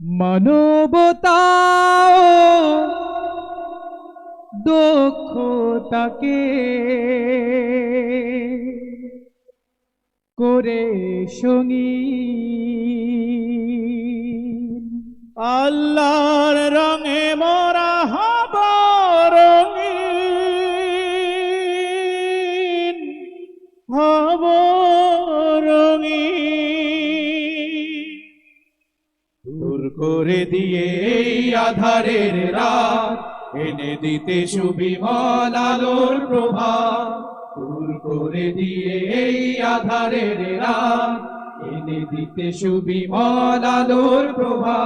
মানবতা দক্ষতাকে করে সঙ্গী। আল্লাহর রঙে মোরা হব রঙিন হব করে দিয়ে এই আধারের রাত। এনে দিতে সুবিমল আলোর প্রভা দূর করে দিয়ে এই আধারের রাত। এনে দিতে সুবিমল আলোর প্রভা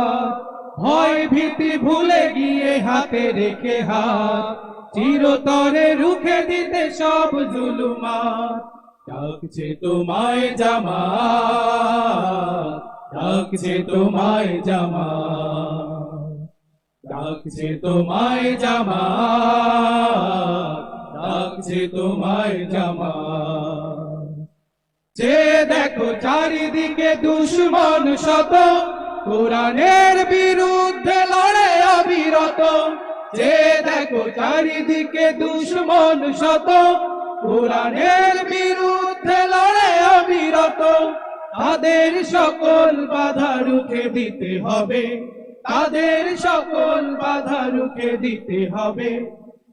ভয় ভীতি ভুলে গিয়ে হাতে রেখে হাত। চিরতরে রুখে দিতে সব জুলুমা ডাকছে তোমায় জামা ডাকছে তোমায় জামা, ডাকছে তোমায় জামা, ডাকছে তোমায় জামা। যে দেখো চারিদিকে দুশ্মন শত, কোরআনের বিরুদ্ধে লড়ে অবিরত। যে দেখো চারিদিকে দুশ্মন শত, কোরআনের বিরুদ্ধে তাদের সকল বাধা রুখে দিতে হবে। তাদের সকল বাধা রুখে দিতে হবে।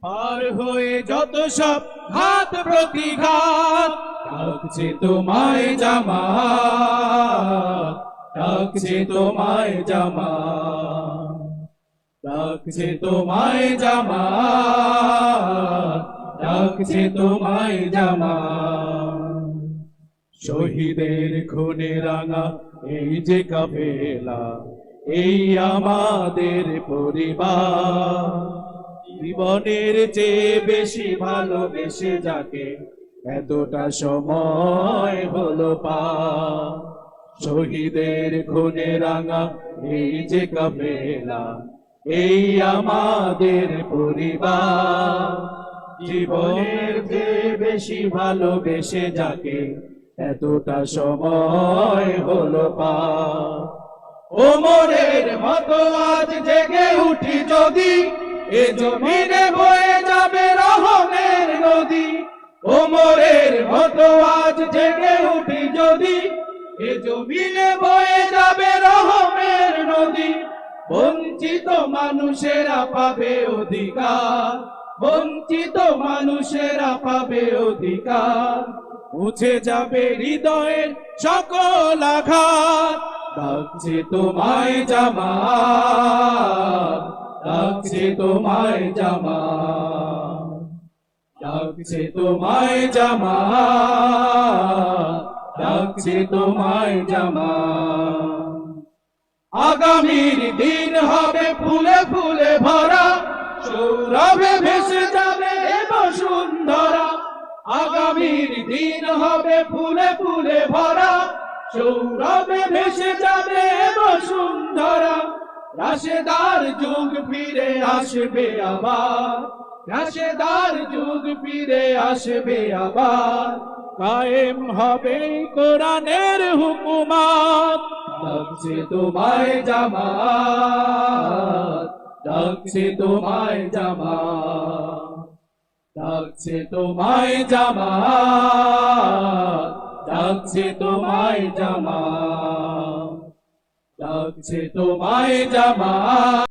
পার হয়ে যত সব ঘাত প্রতিঘাত, ডাকছে তোমায় জামা ডাকছে তোমায় জামা ডাকছে তোমায় জামা ডাকছে তোমায় জামা শহীদের খুনে রাঙা এই যে কাফেলা, এই আমাদের পরিবার। জীবনের চেয়ে বেশি ভালোবেসে যাকে এতটা সময় হলো পা। শহীদের খুনে রাঙা এই যে কাফেলা, এই আমাদের পরিবার। জীবনের চেয়ে বেশি ভালোবেসে যাকে এতটা সময় হলো পা। ওমরের মতো আজ জেগে উঠি যদি, এ জমিনে বয়ে যাবে রহমের নদী। ওমরের মতো আজ জেগে উঠি যদি, এ জমিনে বয়ে যাবে রহমের নদী। বঞ্চিত মানুষেরা পাবে অধিকার। বঞ্চিত মানুষেরা পাবে অধিকার। মুছে যাবে হৃদয়ের সকল আঘাত। ডাকছে তোমায় জামা ডাকছে তোমায় জামা ডাকছে তোমায় জামা ডাকছে তোমায় জামা আগামীর দিন হবে ফুলে ফুলে ভরা। সৌরভে ভেসে যাবে বসুন্ধরা। আগামীর দিন হবে ফুলে ফুলে ভরা। সৌরভে ভেসে যাবে বসুন্ধরা। রাশেদার যুগ ফিরে আসবে আবার। রাশেদার যুগ ফিরে আসবে আবার। কায়েম হবে কোরআনের হুকুমাত। তোমায় জামাত। ডাকছে তোমায় জামা ডাকছে তোমায় জামা ডাকছে তোমায় জামা ডাকছে তোমায় জামাত